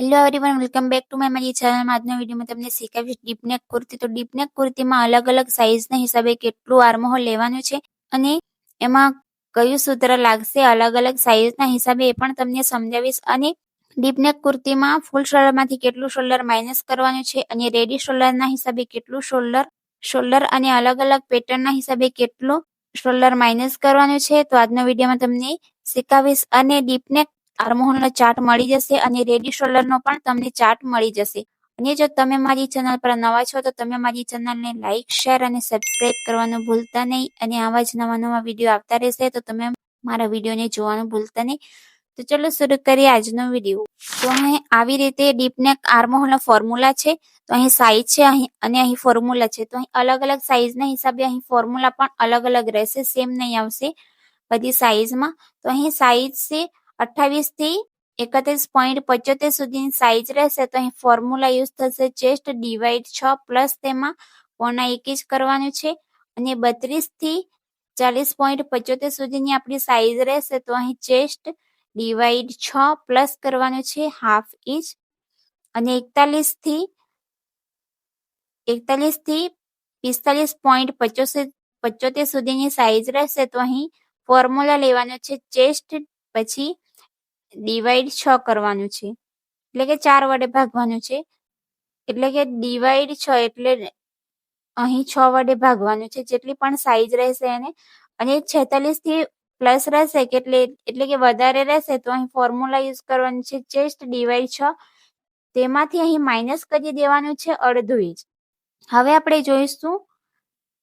Hello everyone welcome back to my મારી channel આજના વિડીયોમાં તમને શીખવીશ ડીપનેક કુર્તી. તો ડીપનેક કુર્તીમાં અલગ અલગ સાઇઝના હિસાબે કેટલું આર્મહોલ લેવાનું છે અને એમાં કયું સૂત્ર લાગશે અલગ અલગ સાઇઝના હિસાબે એ પણ તમને સમજાવીશ. અને ડીપનેક કુર્તીમાં ફૂલ શોલ્ડરમાંથી કેટલું શોલ્ડર માઇનસ કરવાનું છે અને રેડી શોલ્ડરના હિસાબે કેટલું શોલ્ડર શોલ્ડર અને અલગ અલગ પેટર્નના હિસાબે કેટલું શોલ્ડર માઇનસ કરવાનું છે. તો આજના વિડીયોમાં તમને શીખવીશ અને ડીપનેક આર્મહોલનો ચાર્ટ મળી જશે અને રેડી શોલ્ડરનો પણ તમને ચાર્ટ મળી જશે. અને જો તમે મારી ચેનલ પર નવા છો તો તમે મારી ચેનલને લાઇક શેર અને સબસ્ક્રાઇબ કરવાનું ભૂલતા નહીં. અને આવા જ નવા નવા વીડિયો આવતા રહેશે તો તમે મારા વિડીયોને જોવાનું ભૂલતા નહીં. તો ચલો શરૂ કરીએ આજનો વીડિયો. તો અહીં આવી રીતે ડીપનેક આર્મહોલનો ફોર્મ્યુલા છે. તો અહીં સાઇઝ છે અહીં અને અહીં ફોર્મ્યુલા છે. તો અહીં અલગ અલગ સાઇઝના હિસાબે અહીં ફોર્મ્યુલા પણ અલગ અલગ રહેશે. સેમ નહીં આવશે બધી સાઇઝમાં તો અહીં સાઇઝ છે અઠ્ઠાવીસથી એકત્રીસ પોઈન્ટ પંચોતેર સુધીની સાઇઝ રહેશે તો અહીં ફોર્મ્યુલા યુઝ થશે ચેસ્ટ ડિવાઈડ છ પ્લસ તેમાં પોણા એક જ કરવાનું છે. અને બત્રીસથી ચાલીસ પોઈન્ટ પંચોતેર સુધીની આપણી સાઇઝ રહેશે તો અહીં ચેસ્ટ ડિવાઈડ છ પ્લસ કરવાનું છે હાફ ઇંચ અને એકતાલીસથી એકતાલીસથી પિસ્તાલીસ પોઈન્ટ પચોતેર પંચોતેર સુધીની સાઇઝ રહેશે તો અહીં ફોર્મ્યુલા લેવાનો છે ચેસ્ટ પછી ડિવાઈડ છ કરવાનું છે. એટલે કે ચાર વડે ભાગવાનું છે. એટલે કે ડિવાઈડ છ એટલે અહીં છ વડે ભાગવાનું છે. જેટલી પણ સાઈઝ રહેશે એને. અને છેતાલીસથી પ્લસ રહેશે કેટલે એટલે કે વધારે રહેશે તો અહીં ફોર્મ્યુલા યુઝ કરવાનું છે. ચેસ્ટ ડિવાઈડ છ. તેમાંથી અહીં માઇનસ કરી દેવાનું છે અડધું ઇંચ હવે આપણે જોઈશું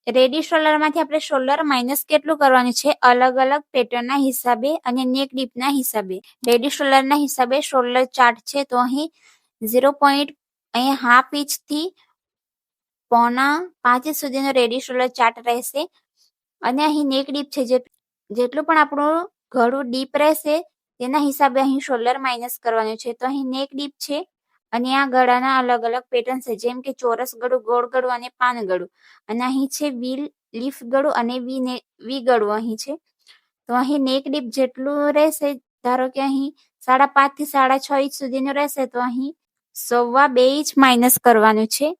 રેડી શોલ્ડરમાંથી આપણે શોલ્ડર માઇનસ કેટલું કરવાનું છે? અલગ અલગ પેટર્નના હિસાબે અને નેક ડીપના હિસાબે. રેડી શોલ્ડરના હિસાબે શોલ્ડર ચાર્ટ છે, તો અહીં ઝીરો પોઈન્ટ અહીં હાફ ઇંચથી પોણા પાંચ ઇંચ સુધીનો રેડી શોલ્ડર ચાર્ટ રહેશે. અને અહીં નેક ડીપ છે જેટલું પણ આપણું ગળું ડીપ રહેશે, તેના હિસાબે અહીં શોલ્ડર માઇનસ કરવાનું છે. તો અહીં નેક ડીપ છે અને આ ગળાના અલગ અલગ પેટર્ન છે. જેમ કે ચોરસ ગળું, ગોળ ગળું અને પાન ગળું. અને અહીં છે વી લીફ ગળું અને વી ને, વી ગળું અહીં છે. તો અહીં નેક ડીપ જેટલું રહેશે, ધારો કે અહીં સાડા પાંચથી સાડા છ ઇંચ સુધીનું રહેશે, તો અહીં સવા બે ઇંચ માઇનસ કરવાનું છે.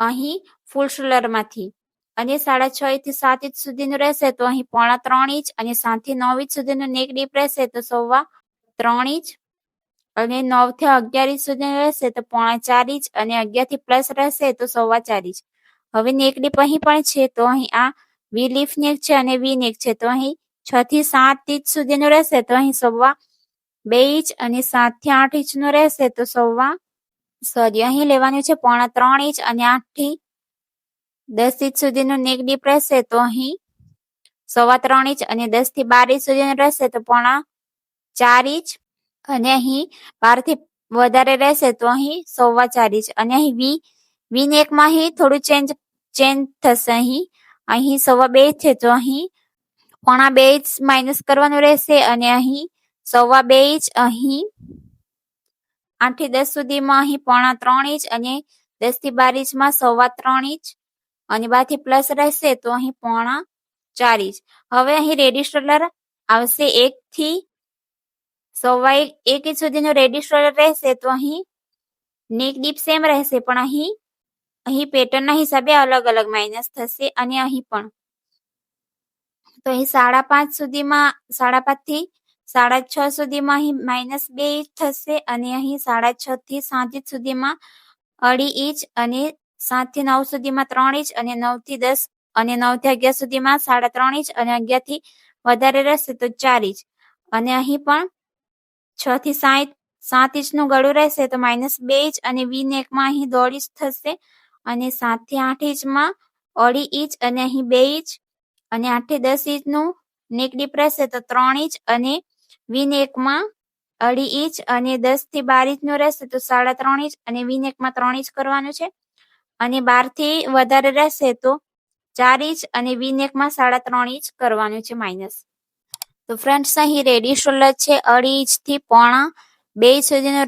અહીં ફૂલ શોલ્ડરમાંથી અને સાડા છ થી સાત ઇંચ સુધીનું રહેશે, તો અહીં પોણા ત્રણ ઇંચ અને સાતથી નવ ઇંચ સુધીનું નેક ડીપ રહેશે, તો સવા ત્રણ ઇંચ અને નવથી અગિયાર ઇંચ સુધી રહેશે તો પોણા ચાર ઇંચ અને અગિયારથી પ્લસ રહેશે તો સવા ચાર ઇંચ હવે નેક ડીપ અહીં પણ છે તો અહીં આ વી લીફ નેક છે અને વી નેક છે. તો અહીં છ થી સાત ઇંચ સુધીનું રહેશે તો અહીં સવા બે ઇંચ અને સાતથી આઠ ઇંચનું રહેશે તો સવા સોરી, અહીં લેવાનું છે પોણા ત્રણ ઇંચ અને આઠથી દસ ઇંચ સુધીનું નેક ડીપ રહેશે તો અહીં સવા ત્રણ ઇંચ અને દસથી બાર ઇંચ સુધીનું રહેશે તો પોણા ચાર ઇંચ અને અહીં બારથી વધારે રહેશે તો અહીં સવા ચાર ઇંચ અને અહીં વી વી નેકમાં અહીં થોડું ચેન્જ ચેન્જ થશે અહીં. અહીં સવા બે છે તો અહીં પોણા બે ઇંચ માઇનસ કરવાનું રહેશે અને અહીં સવા બે ઇંચ અહીં આઠથી દસ સુધીમાં અહીં પોણા ત્રણ ઇંચ અને દસથી બાર ઇંચમાં સવા ત્રણ ઇંચ અને બારથી પ્લસ રહેશે તો અહીં પોણા ચાર ઇંચ હવે અહીં રેડી આવશે એક થી સવા એક ઇંચ સુધીનું રેડિશ રોલર રહેશે, તો અહીં નેક ડીપ સેમ રહેશે, પણ અહીં અહીં પેટર્નના હિસાબે અલગ અલગ માઇનસ થશે અને અહીં પણ. તો અહીં સાડા પાંચ સુધીમાં, સાડા પાંચથી સાડા છ સુધીમાં અહીં માઇનસ બે ઇંચ થશે અને અહીં સાડા છ થી સાત ઇંચ સુધીમાં અઢી ઇંચ અને સાતથી નવ સુધીમાં ત્રણ ઇંચ અને નવથી દસ અને નવથી અગિયાર સુધીમાં સાડા ત્રણ ઇંચ અને અગિયારથી વધારે રહેશે તો ચાર ઇંચ. અને અહીં પણ છ થી સાત સાત ઇંચનું ગળું રહેશે તો માઇનસ બે ઇંચ અને વી નેકમાં અહીં દોઢ ઇંચ થશે. અને સાતથી આઠ ઇંચમાં અઢી ઇંચ અને અહીં બે ઇંચ અને આઠથી દસ ઇંચનું નેક ડીપ રહેશે તો ત્રણ ઇંચ અને વી નેકમાં અઢી ઇંચ અને દસથી બાર ઇંચનું રહેશે તો સાડા ત્રણ ઇંચ અને વી નેકમાં ત્રણ ઇંચ કરવાનું છે. અને બારથી વધારે રહેશે તો ચાર ઇંચ અને વી નેકમાં સાડા ત્રણ ઇંચ કરવાનું છે માઇનસ. તો ફ્રેન્ડ્સ અહીં રેડી શોલ્ડર છે અઢી ઇંચથી પોણા બે ઇંચ સુધીનું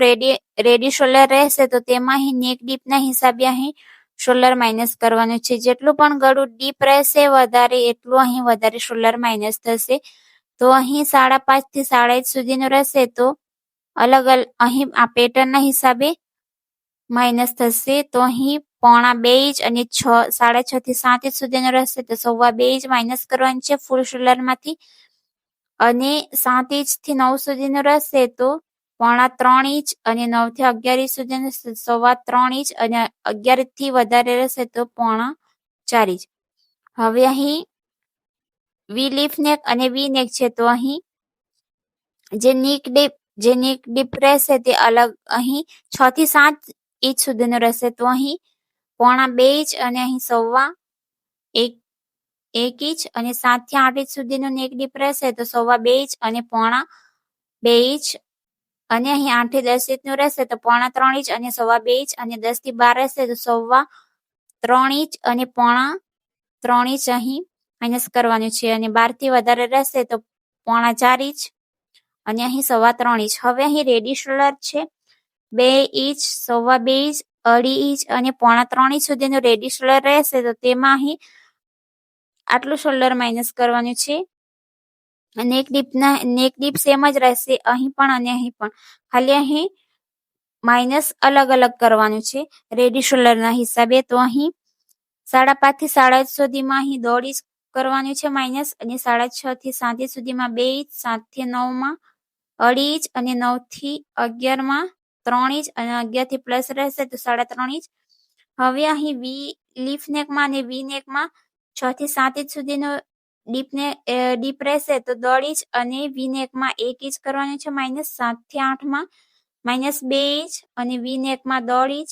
રેડી શોલ્ડર રહેશે, તો તેમાં અહીં નેક ડીપના હિસાબે અહીં શોલ્ડર માઇનસ કરવાનું છે. જેટલું પણ ગળું ડીપ રહેશે, વધારે એટલું અહીં વધારે શોલ્ડર માઇનસ થશે. તો અહીં સાડા પાંચથી સાડા ઇંચ સુધીનું રહેશે, તો અલગ અલગ અહીં આ પેટર્નના હિસાબે માઇનસ થશે. તો અહીં પોણા બે ઇંચ અને છ, સાડા છ થી સાત ઇંચ સુધીનો રહેશે, તો સવા બે ઇંચ માઇનસ કરવાનું છે ફૂલ શોલ્ડરમાંથી અને સાત ઇંચથી નવ સુધીનો રહેશે તો પોણા ત્રણ ઇંચ અને નવથી અગિયાર ઇંચ સુધીનો સવા ત્રણ ઇંચ અને અગિયારથી વધારે રહેશે તો પોણા ચાર ઇંચ. હવે અહીં વી લીફ નેક અને વી નેક છે તો અહીં જે નીક ડીપ, જે નીક ડીપ રહેશે તે અલગ અહીં છ થી સાત ઇંચ સુધીનો રહેશે તો અહીં પોણા બે ઇંચ અને અહીં સવા એક ઇંચ અને સાતથી આઠ ઇંચ સુધીનો નેક ડીપ રહેશે તો સવા બે ઇંચ અને પોણા બે ઇંચ અને અહીં આઠથી દસ ઇંચનું રહેશે, તો પોણા ત્રણ ઇંચ અને સવા બે ઇંચ અને દસથી બાર રહેશે, તો સવા ત્રણ ઇંચ અને પોણા ત્રણ ઇંચ અહીં માઇનસ કરવાનું છે અને બારથી વધારે રહેશે, તો પોણા ચાર ઇંચ અને અહીં સવા ત્રણ ઇંચ. હવે અહીં રેડી શોલ્ડર છે, બે ઇંચ, સવા બે ઇંચ, અઢી ઇંચ અને પોણા ત્રણ ઇંચ સુધીનું રેડી શોલ્ડર રહેશે, તો તેમાં અહીં આટલું શોલ્ડર માઇનસ કરવાનું છે. નેક ડીપના નેક ડીપ સેમ જ રહેશે. અહીં પણ અને અહીં પણ. ખાલી અહીં માઇનસ અલગ અલગ કરવાનું છે. રેડી શોલ્ડરના હિસાબે તો અહીં સાડા પાંચથી સાડા સુધીમાં અહીં દોઢ ઇંચ કરવાનું છે માઇનસ અને સાડા છ થી સાત ઇંચ સુધીમાં બે ઇંચ સાતથી નવમાં અઢી ઇંચ અને નવથી અગિયારમાં ત્રણ ઇંચ અને અગિયારથી પ્લસ રહેશે તો સાડા ત્રણ ઇંચ હવે અહીં વી લીફ નેકમાં અને વી નેકમાં છ થી સાત ઇંચ સુધીનો ડીપને ડીપ રહેશે તો દોઢ ઇંચ અને વી નેકમાં એક ઇંચ કરવાનું છે. માઇનસ સાતથી આઠમાં માઇનસ બે ઇંચ અને વી નેકમાં દોઢ ઇંચ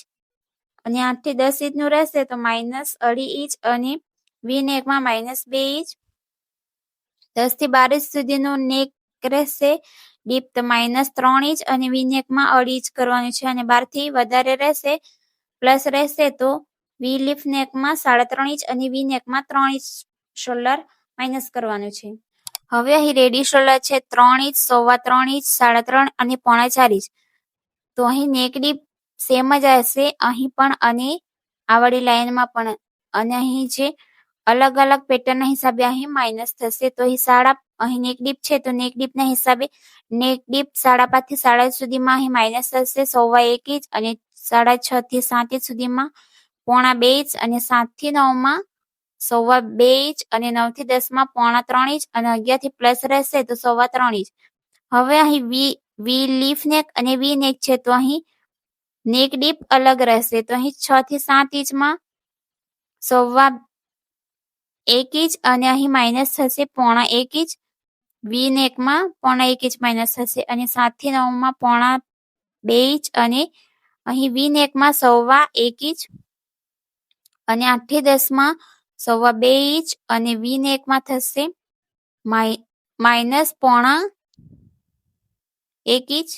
અને આઠથી દસ ઇંચનું રહેશે તો માઇનસ અઢી ઇંચ અને વી નેકમાં માઇનસ બે ઇંચ. દસથી બાર ઇંચ સુધીનું નેક રહેશે, ડીપ તો માઇનસ ત્રણ ઇંચ અને વી નેકમાં અઢી ઇંચ કરવાનું છે અને બારથી વધારે રહેશે, પ્લસ રહેશે તો વી લીફ નેકમાં સાડા ત્રણ ઇંચ અને વી નેકમાં ત્રણ ઇંચ શોલ્ડર માઇનસ કરવાનું છે. હવે અહીં રેડી શોલ્ડર છે ત્રણ ઇંચ, સવા ત્રણ ઇંચ સાડા ત્રણ અને પોણા ચાર ઇંચ. તો અહીં નેક ડીપ સેમ જ હશે, અહીં પણ અને આવડી લાઇનમાં પણ. અને અહીં જે અલગ અલગ પેટર્નના હિસાબે અહીં માઇનસ થશે, તો અહીં સાડા, અહીં નેક ડીપ છે, તો નેક ડીપના હિસાબે નેક ડીપ સાડા પાંચથી સાડા સુધીમાં અહીં માઇનસ થશે, સવા એક ઇંચ અને સાડા છ થી સાત ઇંચ સુધીમાં પોણા બે ઇંચ અને સાતથી નવમાં સવા બે ઇંચ અને નવથી દસમાં પોણા ત્રણ ઇંચ અને અગિયારથી પ્લસ રહેશે તો સવા ત્રણ ઇંચ. હવે અહીં વી વી લીફ નેક અને વી નેક છે તો અહીં નેક ડીપ અલગ રહેશે. તો અહીં છ થી સાત ઇંચમાં સવા એક ઇંચ અને અહીં માઇનસ થશે પોણા એક ઇંચ. વી નેકમાં પોણા એક ઇંચ માઇનસ થશે અને સાતથી નવમાં પોણા બે ઇંચ અને અહીં વી નેકમાં સવા એક ઇંચ અને આઠથી દસમાં સવા બે ઇંચ અને વી એકમાં થશે. માઇનસ પોણા એક ઇંચ,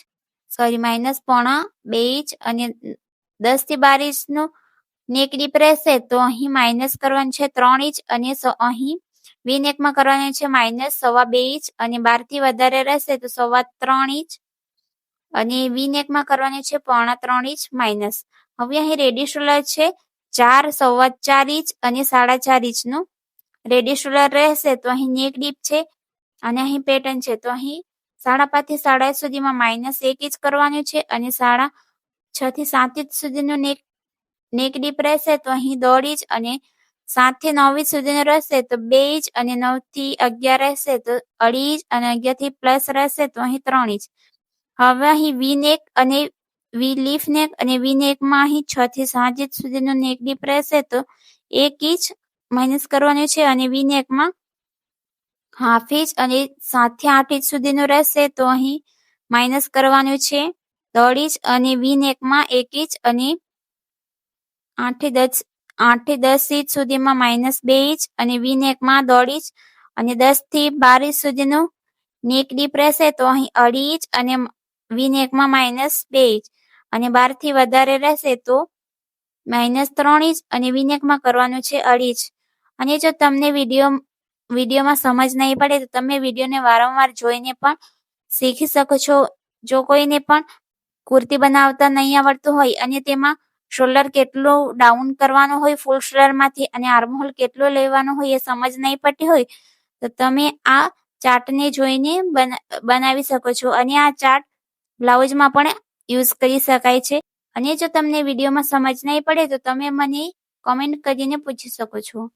સોરી માઇનસ પોણા બે ઇંચ અને દસથી બાર ઇંચનું નેક ડીપ રહેશે તો અહીં માઇનસ કરવાનું છે ત્રણ ઇંચ અને અહીં વી એકમાં કરવાનું છે માઇનસ સવા બે ઇંચ અને બારથી વધારે રહેશે તો સવા ત્રણ ઇંચ અને વી એકમાં કરવાનું છે પોણા ત્રણ ઇંચ માઇનસ હવે અહીં રેડી શોલર છે ચાર સવા ચાર ઇંચ અને સાડા ચાર ઇંચનું. રેડી શોલ્ડર રહેશે તો અહીં નેક ડીપ છે અને અહીં પેટર્ન છે. તો અહીં સાડા પાંચથી સાડા સુધીમાં માઇનસ એક ઇંચ કરવાનું છે અને સાડા છ થી સાત ઇંચ સુધીનું નેક નેક ડીપ રહેશે તો અહીં દોઢ ઇંચ અને સાતથી નવ ઇંચ સુધીનું રહેશે તો બે ઇંચ અને નવથી અગિયાર રહેશે તો અઢી ઇંચ અને અગિયારથી પ્લસ રહેશે તો અહીં ત્રણ ઇંચ. હવે અહીં વી નેક અને વી લીફ નેક અને વી નેકમાં અહીં છ થી સાત ઇંચ સુધીનું નેક ડીપ રહેશે તો એક ઇંચ માઇનસ કરવાનું છે અને વી નેકમાં હાફ ઇંચ અને સાતથી આઠ ઇંચ સુધીનું રહેશે, તો અહીં માઇનસ કરવાનું છે દોઢ ઇંચ અને વી નેકમાં એક ઇંચ અને આઠ દસ, આઠથી દસ ઇંચ સુધીમાં માઇનસ બે ઇંચ અને વી નેકમાં દોઢ ઇંચ અને દસથી બાર ઇંચ સુધીનું નેક ડીપ રહેશે તો અહીં અઢી ઇંચ અને વી નેકમાં માઇનસ બે ઇંચ. અને બારથી વધારે રહેશે તો માઇનસ ત્રણ ઇંચ અને વિનેકમાં કરવાનું છે અઢી ઇંચ. અને જો તમને વીડિયો, વિડીયોમાં સમજ નહીં પડે તો તમે વિડીયોને વારંવાર જોઈને પણ શીખી શકો છો. જો કોઈને પણ કુર્તી બનાવતા નહીં આવડતું હોય અને તેમાં શોલ્ડર કેટલો ડાઉન કરવાનો હોય ફૂલ શોલ્ડરમાંથી અને આર્મહોલ કેટલો લેવાનો હોય એ સમજ નહીં પડતી હોય, તો તમે આ ચાર્ટને જોઈને બનાવી શકો છો. અને આ ચાર્ટ બ્લાઉઝમાં પણ યુઝ કરી શકાય છે. અને જો તમને વિડીયોમાં સમજ નહીં પડે તો તમે મને કોમેન્ટ કરીને પૂછી શકો છો.